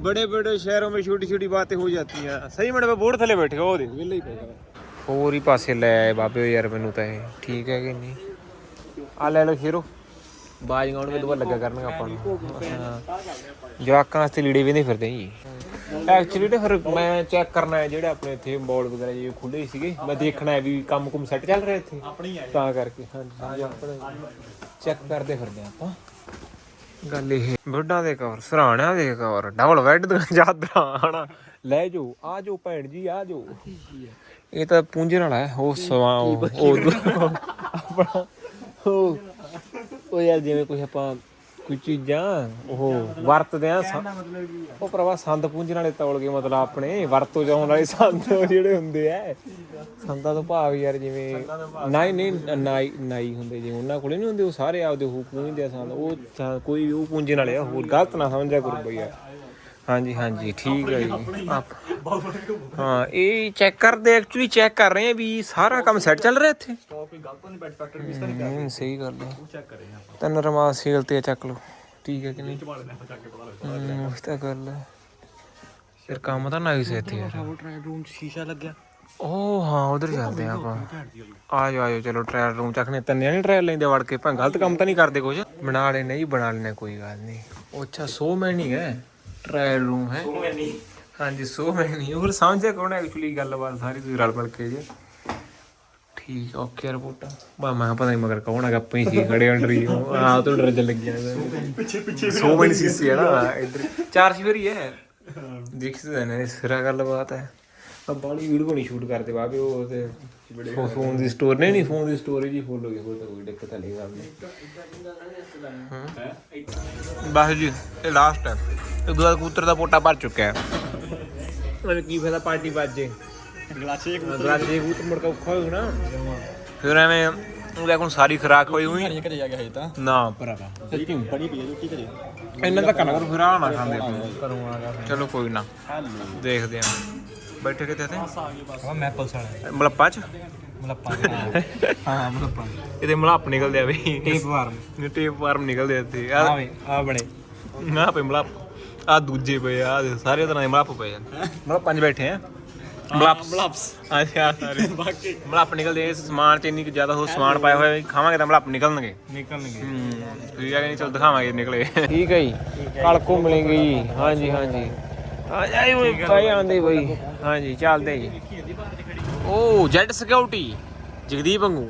बड़े बड़े शहरों में छोटी छोटी बातें हो जाती हैं सही मैंने बोर्ड थले बैठे हो देख विले ही पेगा ਹੋਰ ਹੀ ਪਾਸੇ ਲੈ ਆਏ ਬਾਬੇ ਯਾਰ ਮੈਨੂੰ ਤਾਂ ਇਹ ਠੀਕ ਹੈ ਕਿ ਨਹੀਂ ਆ ਲੈ ਲਓ ਸ਼ੇਰੋ ਬਾਜ ਗਾਉਣ ਵਿੱਚ ਦੁਬਾਰਾ ਲੱਗਾ ਕਰਨਗੇ ਆਪਾਂ ਨੂੰ ਹਾਂ। ਜਵਾਕਾਂ ਵਾਸਤੇ ਲੀੜੇ ਵੀ ਨਹੀਂ ਫਿਰਦੇ ਜੀ ਐਕਚੁਅਲੀ ਤੇ ਫਿਰ ਮੈਂ ਚੈੱਕ ਕਰਨਾ ਹੈ ਜਿਹੜੇ ਆਪਣੇ ਇੱਥੇ ਮਾਲ ਵਗੈਰਾ ਜੇ ਖੁੱਲੇ ਸੀਗੇ ਮੈਂ ਦੇਖਣਾ ਹੈ ਵੀ ਕੰਮ ਕੁਮ ਸੈੱਟ ਚੱਲ ਰਿਹਾ ਇੱਥੇ ਤਾਂ ਕਰਕੇ ਹਾਂਜੀ ਹਾਂਜੀ ਆਪਣੇ ਚੈੱਕ ਕਰਦੇ ਫਿਰਦੇ ਆਪਾਂ ਗੱਲ ਇਹ ਬੁੱਢਾਂ ਦੇ ਕਵਰ ਸਰਾਣਿਆਂ ਦੇ ਕਵਰ ਡਬਲ ਬੈੱਡ ਦੀਆਂ ਚਾਦਰਾਂ ਹਨਾ। ਲੈ ਜੋ ਆ ਜੋ ਭੈਣ ਜੀ ਆ ਜੋ ਇਹ ਤਾਂ ਪੂੰਝਣ ਵਾਲਾ ਹੈ ਉਹ ਸਵਾ ਉਹ ਉਹ- ਆਪਣਾ ਉਹ ਉਹ ਯਾਰ ਜਿਵੇਂ ਕੁਝ ਆਪਾਂ ਕੋਈ ਚੀਜ਼ਾਂ ਉਹ ਵਰਤਦੇ ਆ ਉਹ ਭਰਾਵਾ ਸੰਦ ਪੂੰਝਣ ਵਾਲੇ ਤੌਲ ਕੇ ਮਤਲਬ ਆਪਣੇ ਵਰਤੋਂ ਜਾਉਣ ਵਾਲੇ ਸੰਦ ਜਿਹੜੇ ਹੁੰਦੇ ਆ। ਸੰਦਾਂ ਤੋਂ ਭਾਵ ਯਾਰ ਜਿਵੇਂ ਨਹੀਂ ਨਹੀਂ ਨਾਈ ਨਾਈ ਹੁੰਦੇ ਜਿਵੇਂ ਉਹਨਾਂ ਕੋਲੇ ਨਹੀਂ ਹੁੰਦੇ ਉਹ ਸਾਰੇ ਆਪਦੇ ਉਹ ਪੂੰਝਦੇ ਆ ਸੰਦ। ਉਹ ਤਾਂ ਕੋਈ ਉਹ ਪੂੰਝਣ ਵਾਲੇ ਆ ਹੋਰ ਗਲਤ ਨਾ ਸਮਝਿਆ ਕਰੋ ਬਈ ਯਾਰ। ਹਾਂਜੀ ਹਾਂਜੀ ਠੀਕ ਹੈ ਜੀ। ਆਪ- ਹਾਂ। ਇਹ ਚੈੱਕ ਕਰਦੇ ਐਕਚੁਅਲੀ ਚੈੱਕ ਕਰ ਰਹੇ ਆ ਵੀ ਸਾਰਾ ਕੰਮ ਸੈੱਟ ਚੱਲ ਰਿਹਾ ਇੱਥੇ? ਸਹੀ ਗੱਲ ਹੈ। ਚੈੱਕ ਕਰੇ ਆਪਾਂ। ਤਾਂ ਨਰਮਾ ਸੇਲ ਤੇ ਚੱਕ ਲਓ। ਠੀਕ ਹੈ ਕਿ ਨਹੀਂ? ਉਹੀ ਤਾਂ ਗੱਲ ਹੈ। ਫਿਰ ਕੰਮ ਤਾਂ ਨਾਈਸ ਹੈ ਇੱਥੇ ਯਾਰ। ਉਹ ਹਾਂ ਉਧਰ ਚੱਲਦੇ ਆ ਆਪਾਂ। ਆ ਜਾਓ ਆ ਜਾਓ ਚਲੋ ਟ੍ਰਾਇਲ ਰੂਮ ਚੱਕਨੇ ਤੰਨੇ ਨਹੀਂ ਟ੍ਰਾਇਲ ਲੈਂਦੇ ਵੜ ਕੇ। ਭਾਂ ਗਲਤ ਕੰਮ ਤਾਂ ਨਹੀਂ ਕਰਦੇ ਕੁਝ ਬਣਾ ਲੈ ਨਹੀਂ ਬਣਾ ਲੈਣੇ ਕੋਈ ਗੱਲ ਨਹੀਂ। ਉਹ ਅੱਛਾ ਸੋ ਮੈਨੀ ਹੈ। ਟ੍ਰਾਇਲ ਰੂਮ ਹੈ। ਮੈਨੀ ਹਾਂਜੀ ਸੋ ਮੈਨੀ ਹੋਰ ਸਮਝਿਆ ਕੌਣ ਐਕਚੁਅਲੀ ਗੱਲਬਾਤ ਸਾਰੀ ਤੁਸੀਂ ਰਲ ਮਿਲ ਕੇ ਜੇ? ਠੀਕ ਓਕੇ ਰਿਪੋਰਟ। ਬਾ ਮੈਂ ਪਤਾ ਨਹੀਂ ਮਗਰ ਕੌਣ ਹੈਗਾ ਪਈ ਸੀ ਖੜੇ ਅੰਡਰ ਹੀ। ਆ ਤੋਂ ਡਰ ਚ ਲੱਗਿਆ ਪਿੱਛੇ ਪਿੱਛੇ ਸੋ ਮੈਨੀ ਸੀਸੀ ਹੈ ਨਾ ਇੱਧਰ। ਚਾਰ ਸੀ ਹੀ ਹੈ। ਦੇਖ ਨੇ ਸਿਰਾ ਗੱਲਬਾਤ ਹੈ। ਆ ਬਾਲੀ ਵੀਡੀਓ ਨਹੀਂ ਸ਼ੂਟ ਕਰਦੇ ਬਾਬੇ ਉਹ ਤੇ ਫੋਨ ਦੀ ਸਟੋਰ ਨਹੀਂ ਨਹੀਂ ਫੋਨ ਦੀ ਸਟੋਰੇਜ ਹੀ ਫੁੱਲ ਹੋ ਗਈ ਹੋਰ ਤਾਂ ਕੋਈ ਦਿੱਕਤ ਨਹੀਂ। ਨਹੀਂ ਬਸ ਜੀ ਇਹ ਲਾਸਟ ਹੈ। ਇਹ ਦੂਆ ਕਬੂਤਰ ਦਾ ਪੋਟਾ ਭਰ ਚੁੱਕਿਆ ਹੈ। ਮੈਨੂੰ ਕੀ ਫਾਇਦਾ ਪਾਰਟੀ ਬਾਜੇ ਗਲਾਚੇ ਗਲਾਸੀ ਕਬੂਤਰ ਮੁੜ ਕੇ ਔਖਾ ਹੋ ਨਾ। ਫਿਰ ਐਵੇਂ ਉਹਦੇ ਕੋਲ ਸਾਰੀ ਖਰਾਕ ਹੋਈ ਹੋਈ। ਘਰੇ ਜਾ ਕੇ ਹਜੇ ਤਾਂ। ਨਾ। ਭਰਾਵਾ। ਸੱਚੀ ਬੜੀ ਪਈ ਰੋਟੀ ਘਰੇ। ਇੰਨਾ ਤਾਂ ਕਰਨਾ ਫਿਰ ਆ ਨਾ ਖਾਂਦੇ। ਆਪਾਂ ਚਲੋ ਕੋਈ ਨਾ। ਦੇਖਦੇ ਆਂ ਬੈਠੇ ਕਿਤੇ ਤੇ ਹਾਂ ਮੈਪਲਸ ਵਾਲਾ। ਮਲੱਪਾ ਚ? ਮਲੱਪਾ ਹਾਂ ਮਲੱਪਾ। ਇਹਦੇ ਮਲੱਪ ਨਿਕਲਦੇ ਆ ਬਈ ਟੇਪ ਵਾਰਮ ਟੇਪ ਵਾਰਮ ਨਿਕਲਦੇ ਆ ਇੱਥੇ। ਆ ਆ ਵੇ ਆ ਬਣੇ ਨਾ ਪਏ ਮਲੱਪ। ਆ ਦੂਜੇ ਪਏ ਆ ਆਹ ਸਾਰੇ ਤਰ੍ਹਾਂ ਦੇ ਮਲੱਪ ਪਏ ਆ। ਮਲੱਪ ਪੰਜ ਬੈਠੇ ਆ। ਮਲੱਪ ਮਲੱਪਸ। ਅੱਛਾ ਸਾਰੇ। ਬਾਕੀ। ਮਲੱਪ ਨਿਕਲਦੇ ਆ, ਇਸ ਸਮਾਨ ਚ ਇੰਨੀ ਕੁ ਜ਼ਿਆਦਾ ਹੋ ਸਮਾਨ ਪਾਇਆ ਹੋਇਆ ਵੀ ਖਾਵਾਂਗੇ ਤਾਂ ਮਲੱਪ ਨਿਕਲਣਗੇ। ਨਿਕਲਣਗੇ। ਹੂੰ ਤੁਸੀਂ ਆ ਕੇ ਨਹੀਂ ਚਲ ਦਿਖਾਵਾਂਗੇ ਨਿਕਲੇ। ਠੀਕ ਹੈ ਜੀ। ਕਲਕੋ ਮਿਲੇਗੀ ਜੀ। ਹਾਂਜੀ ਹਾਂਜੀ। ਆ ਜਾਈ ਓਏ ਭਾਈ ਆਂਦੇ ਬਈ ਹਾਂਜੀ ਚੱਲਦੇ ਜੀ। ਓ ਜੈਟ ਸਿਕਿਉਰਿਟੀ ਜਗਦੀਪ ਵਾਂਗੂ।